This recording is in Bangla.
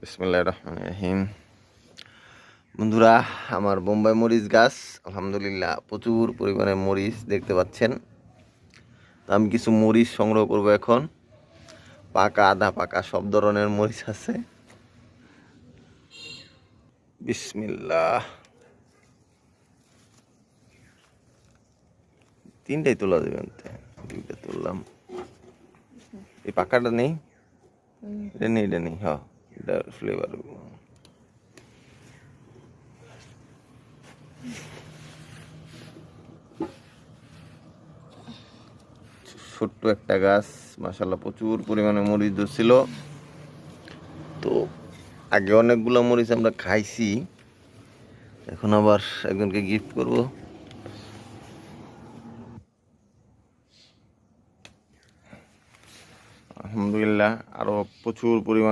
বিসমুল্লাহ রহমান রহিম। বন্ধুরা আমার বোম্বাই মরিচ গাছ আলহামদুলিল্লাহ প্রচুর পরিমাণে মরিচ দেখতে পাচ্ছেন। তো আমি কিছু মরিচ সংগ্রহ করব এখন। পাকা আধা পাকা সব ধরনের মরিচ আছে। বিসমিল্লাহ। তিনটাই তোলা দেবেন দুইটা তুললাম। এই পাকাটা নেই? এটা নেই এটা নেই হ্যাঁ। এটা ফ্লেভার ছোট্ট একটা গাছ মাসাল্লাহ প্রচুর পরিমাণে মরিচ ধরছিল। তো আগে অনেকগুলো মরিচ আমরা খাইছি। এখন আবার একজনকে গিফট করব। আলহামদুলিল্লাহ আরও প্রচুর পরিমাণ